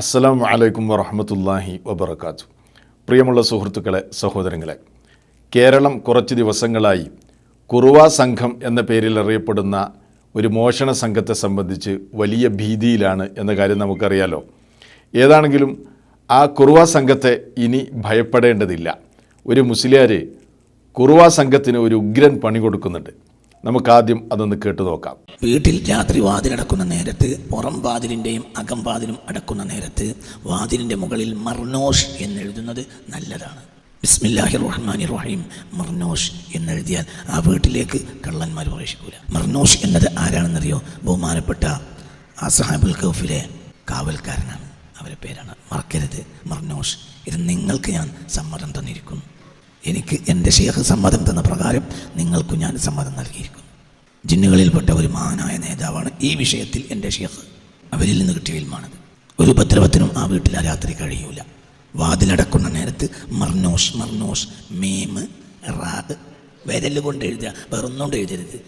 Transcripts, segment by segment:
അസ്സലാമു വലൈക്കും വറഹമത്തല്ലാഹി വബർക്കാത്തു പ്രിയമുള്ള സുഹൃത്തുക്കളെ സഹോദരങ്ങളെ കേരളം കുറച്ച് ദിവസങ്ങളായി കുറുവ സംഘം എന്ന പേരിൽ അറിയപ്പെടുന്ന ഒരു മോഷണ സംഘത്തെ സംബന്ധിച്ച് വലിയ ഭീതിയിലാണ് എന്ന കാര്യം നമുക്കറിയാലോ. ഏതാണെങ്കിലും ആ കുറുവ സംഘത്തെ ഇനി ഭയപ്പെടേണ്ടതില്ല. ഒരു മുസ്ലിയാർ കുറുവ സംഘത്തിന് ഒരു ഉഗ്രൻ പണി കൊടുക്കുന്നുണ്ട്. നമുക്കാദ്യം അതൊന്ന് കേട്ടു നോക്കാം. വീട്ടിൽ രാത്രി വാതിലടക്കുന്ന നേരത്ത് പുറം വാതിലിന്റെയും അകം വാതിലും അടക്കുന്ന നേരത്ത് വാതിലിന്റെ മുകളിൽ മർനോഷ് എന്നെഴുതുന്നത് നല്ലതാണ്. ബിസ്മില്ലാഹി റഹ്മാനി റഹീം മർനോഷ് എന്നെഴുതിയാൽ ആ വീട്ടിലേക്ക് കള്ളന്മാർ പ്രവേശിക്കൂല. മർനോഷ് എന്നത് ആരാണെന്നറിയോ? ബഹുമാനപ്പെട്ട ആ സഹാബുൽ കൗഫിലെ കാവൽക്കാരനാണ്. അവരെ പേരാണ് മറക്കരുത്. മർനോഷ് ഇത് നിങ്ങൾക്ക് ഞാൻ സമ്മതം തന്നിരിക്കുന്നു. എനിക്ക് എന്റെ ഷേഖ് സമ്മതം തന്ന പ്രകാരം നിങ്ങൾക്ക് ഞാൻ സമ്മതം നൽകിയിരിക്കുന്നു. ജിന്നുകളിൽപ്പെട്ട ഒരു മഹാനായ നേതാവാണ് ഈ വിഷയത്തിൽ എന്റെ ഷേഖ് അവരിൽ നിന്ന് കിട്ടിയ ഒരു ഉപദ്രവത്തിനും ആ വീട്ടിൽ ആ രാത്രി കഴിയൂല. വാതിലടക്കുന്ന നേരത്ത് മർനോഷ് മർനോഷ് മേമ് റാഗ് വിരൽ കൊണ്ട് എഴുതുക. വെറുന്നുകൊണ്ട് എഴുതരുത്.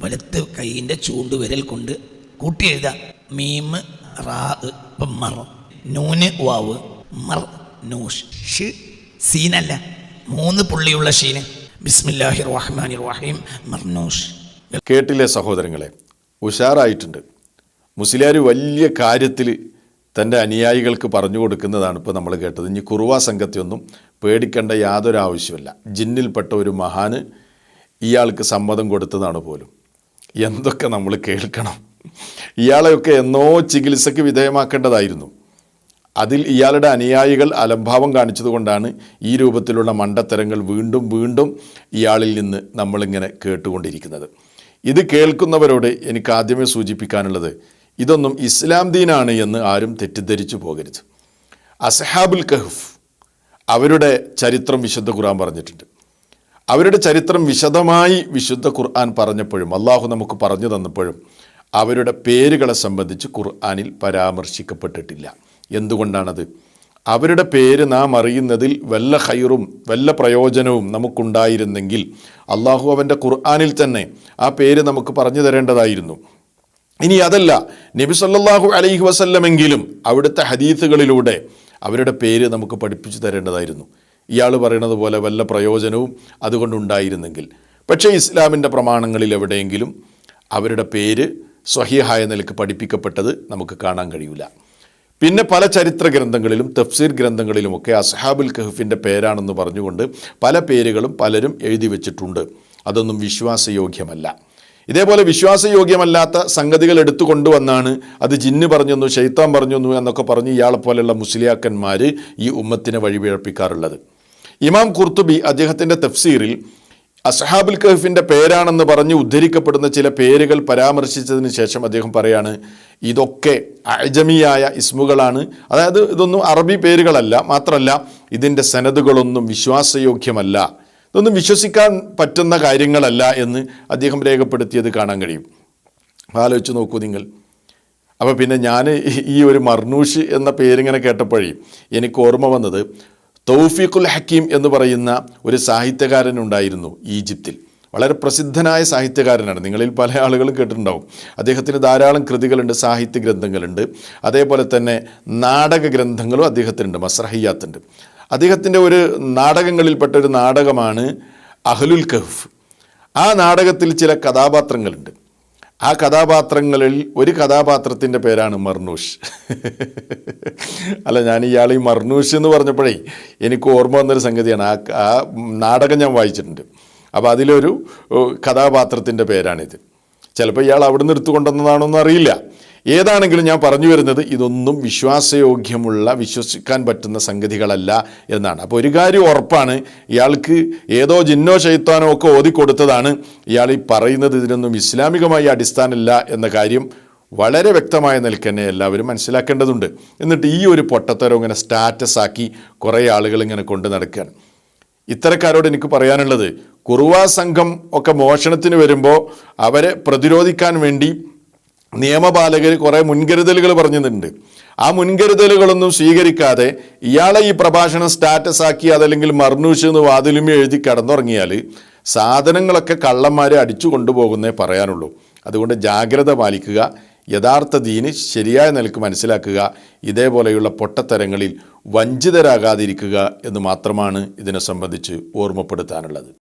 വലത്ത് കൈയിന്റെ ചൂണ്ട് വിരൽ കൊണ്ട് കൂട്ടി എഴുതുക. മീമ് റാ മർ. നൂന് വാവ്. മർ നോഷ്. സീനല്ല. മൂന്ന് പുള്ളിയുള്ള ഷീന് ബിസ്മില്ലാഹി റഹ്മാനി റഹീം മർനൂഷ്. കേട്ടില്ലേ സഹോദരങ്ങളെ? ഉഷാറായിട്ടുണ്ട്. മുസ്ലിയാർ വലിയ കാര്യത്തിൽ തന്റെ അനുയായികൾക്ക് പറഞ്ഞു കൊടുക്കുന്നതാണ് ഇപ്പോൾ നമ്മൾ കേട്ടത്. ഇനി കുറുവ സംഘത്തെയൊന്നും പേടിക്കേണ്ട യാതൊരു ആവശ്യമില്ല ജിന്നിൽപ്പെട്ട ഒരു മഹാന് ഇയാൾക്ക് സമ്മതം കൊടുത്തതാണ് പോലും. എന്തൊക്കെ നമ്മൾ കേൾക്കണം. ഇയാളെയൊക്കെ എന്നോ ചികിത്സയ്ക്ക് വിധേയമാക്കേണ്ടതായിരുന്നു. അതിൽ ഇയാളുടെ അനുയായികൾ അലംഭാവം കാണിച്ചതുകൊണ്ടാണ് ഈ രൂപത്തിലുള്ള മണ്ടത്തരങ്ങൾ വീണ്ടും വീണ്ടും ഇയാളിൽ നിന്ന് നമ്മളിങ്ങനെ കേട്ടുകൊണ്ടിരിക്കുന്നത്. ഇത് കേൾക്കുന്നവരോട് എനിക്ക് ആദ്യമേ സൂചിപ്പിക്കാനുള്ളത് ഇതൊന്നും ഇസ്ലാം ദീനാണ് എന്ന് ആരും തെറ്റിദ്ധരിച്ചു പോകരുത്. അസഹാബുൽ കഹഫ് അവരുടെ ചരിത്രം വിശുദ്ധ ഖുർആൻ പറഞ്ഞിട്ടുണ്ട്. അവരുടെ ചരിത്രം വിശദമായി വിശുദ്ധ ഖുർആൻ പറഞ്ഞപ്പോഴും അള്ളാഹു നമുക്ക് പറഞ്ഞു തന്നപ്പോഴും അവരുടെ പേരുകളെ സംബന്ധിച്ച് ഖുർആാനിൽ പരാമർശിക്കപ്പെട്ടിട്ടില്ല. എന്തുകൊണ്ടാണത്? അവരുടെ പേര് നാം അറിയുന്നതിൽ വല്ല ഹൈറും വല്ല പ്രയോജനവും നമുക്കുണ്ടായിരുന്നെങ്കിൽ അള്ളാഹു അവന്റെ ഖുർആാനിൽ തന്നെ ആ പേര് നമുക്ക് പറഞ്ഞു തരേണ്ടതായിരുന്നു. ഇനി അതല്ല നബി സല്ലാഹു അലൈഹി വസല്ലമെങ്കിലും അവിടുത്തെ ഹദീസുകളിലൂടെ അവരുടെ പേര് നമുക്ക് പഠിപ്പിച്ചു തരേണ്ടതായിരുന്നു. ഇയാൾ പറയുന്നത് പോലെ വല്ല പ്രയോജനവും അതുകൊണ്ടുണ്ടായിരുന്നെങ്കിൽ. പക്ഷേ ഇസ്ലാമിന്റെ പ്രമാണങ്ങളിൽ എവിടെയെങ്കിലും അവരുടെ പേര് സ്വഹീഹായ നിലയ്ക്ക് പഠിപ്പിക്കപ്പെട്ടത് നമുക്ക് കാണാൻ കഴിയില്ല പിന്നെ പല ചരിത്ര ഗ്രന്ഥങ്ങളിലും തഫ്സീർ ഗ്രന്ഥങ്ങളിലുമൊക്കെ അസ്ഹാബുൽ കഹഫിന്റെ പേരാണെന്ന് പറഞ്ഞുകൊണ്ട് പല പേരുകളും പലരും എഴുതി വെച്ചിട്ടുണ്ട്. അതൊന്നും വിശ്വാസയോഗ്യമല്ല. ഇതേപോലെ വിശ്വാസയോഗ്യമല്ലാത്ത സംഗതികൾ എടുത്തു കൊണ്ടുവന്നാണ് അത് ജിന്ന് പറഞ്ഞെന്നു ഷെയ്ത്താൻ പറഞ്ഞെന്നു എന്നൊക്കെ പറഞ്ഞ് ഇയാളെ പോലെയുള്ള മുസ്ലിയാക്കന്മാർ ഈ ഉമ്മത്തിനെ വഴിപിഴപ്പിക്കാറുള്ളത്. ഇമാം കുർത്തുബി അദ്ദേഹത്തിന്റെ തഫ്സീറിൽ അസ്ഹാബുൽ കഹഫിന്റെ പേരാണെന്ന് പറഞ്ഞ് ഉദ്ധരിക്കപ്പെടുന്ന ചില പേരുകൾ പരാമർശിച്ചതിന് ശേഷം അദ്ദേഹം പറയാണ് ഇതൊക്കെ അജമിയായ ഇസ്മുകളാണ്. അതായത് ഇതൊന്നും അറബി പേരുകളല്ല മാത്രമല്ല ഇതിന്റെ സനദുകളൊന്നും വിശ്വാസയോഗ്യമല്ല. ഇതൊന്നും വിശ്വസിക്കാൻ പറ്റുന്ന കാര്യങ്ങളല്ല എന്ന് അദ്ദേഹം രേഖപ്പെടുത്തിയത് കാണാൻ കഴിയും. ആലോചിച്ച് നോക്കൂ നിങ്ങൾ. അപ്പോൾ പിന്നെ ഞാൻ ഈ ഒരു മർനൂഷ് എന്ന പേരിങ്ങനെ കേട്ടപ്പോഴേ എനിക്ക് ഓർമ്മ വന്നത് തൗഫീഖുൽ ഹക്കീം എന്ന് പറയുന്ന ഒരു സാഹിത്യകാരൻ ഉണ്ടായിരുന്നു ഈജിപ്തിൽ. വളരെ പ്രസിദ്ധനായ സാഹിത്യകാരനാണ്. നിങ്ങളിൽ പല ആളുകളും കേട്ടിട്ടുണ്ടാവും. അദ്ദേഹത്തിന് ധാരാളം കൃതികളുണ്ട് സാഹിത്യ ഗ്രന്ഥങ്ങളുണ്ട്. അതേപോലെ തന്നെ നാടക ഗ്രന്ഥങ്ങളും അദ്ദേഹത്തിനുണ്ട് മസ്രഹിയാത്തുണ്ട്. അദ്ദേഹത്തിന്റെ ഒരു നാടകങ്ങളിൽപ്പെട്ട ഒരു നാടകമാണ് അഹ്ലുൽ കഹ്ഫ്. ആ നാടകത്തിൽ ചില കഥാപാത്രങ്ങളുണ്ട്. ആ കഥാപാത്രങ്ങളിൽ ഒരു കഥാപാത്രത്തിന്റെ പേരാണ് മർനൂഷ് അല്ല ഞാൻ ഇയാൾ ഈ മർനൂഷ് എന്ന് പറഞ്ഞപ്പോഴേ എനിക്ക് ഓർമ്മ വന്നൊരു സംഗതിയാണ്. ആ ആ നാടകം ഞാൻ വായിച്ചിട്ടുണ്ട്. അപ്പോൾ അതിലൊരു കഥാപാത്രത്തിന്റെ പേരാണിത്. ചിലപ്പോൾ ഇയാൾ അവിടെ നിന്ന് എടുത്തു അറിയില്ല. ഏതാണെങ്കിലും ഞാൻ പറഞ്ഞു വരുന്നത് ഇതൊന്നും വിശ്വാസയോഗ്യമുള്ള വിശ്വസിക്കാൻ പറ്റുന്ന സംഗതികളല്ല എന്നാണ്. അപ്പോൾ ഒരു കാര്യം ഉറപ്പാണ് ഇയാൾക്ക് ഏതോ ജിന്നോ ശൈത്താനോ ഒക്കെ ഓതിക്കൊടുത്തതാണ് ഇയാൾ ഈ പറയുന്നത് ഇതിനൊന്നും ഇസ്ലാമികമായി അടിസ്ഥാനമില്ല എന്ന കാര്യം വളരെ വ്യക്തമായ നിലയ്ക്ക് തന്നെ എല്ലാവരും മനസ്സിലാക്കേണ്ടതുണ്ട്. എന്നിട്ട് ഈ ഒരു പൊട്ടത്തരം ഇങ്ങനെ സ്റ്റാറ്റസ് ആക്കി കുറേ ആളുകൾ ഇങ്ങനെ കൊണ്ടു നടക്കുകയാണ്. ഇത്തരക്കാരോട് എനിക്ക് പറയാനുള്ളത് കുറുവാ സംഘം ഒക്കെ മോഷണത്തിന് വരുമ്പോൾ അവരെ പ്രതിരോധിക്കാൻ വേണ്ടി നിയമപാലകർ കുറേ മുൻകരുതലുകൾ പറഞ്ഞിട്ടുണ്ട്. ആ മുൻകരുതലുകളൊന്നും സ്വീകരിക്കാതെ ഇയാളെ ഈ പ്രഭാഷണം സ്റ്റാറ്റസ് ആക്കി അതല്ലെങ്കിൽ മർനൂഷ് എന്ന് വാതിലുമി എഴുതി കടന്നുറങ്ങിയാൽ സാധനങ്ങളൊക്കെ കള്ളന്മാരെ അടിച്ചു കൊണ്ടുപോകുന്നേ പറയാനുള്ളൂ. അതുകൊണ്ട് ജാഗ്രത പാലിക്കുക യഥാർത്ഥ ദീന് ശരിയായ നിലയ്ക്ക് മനസ്സിലാക്കുക ഇതേപോലെയുള്ള പൊട്ടത്തരങ്ങളിൽ വഞ്ചിതരാകാതിരിക്കുക എന്ന് മാത്രമാണ് ഇതിനെ സംബന്ധിച്ച് ഓർമ്മപ്പെടുത്താനുള്ളത്.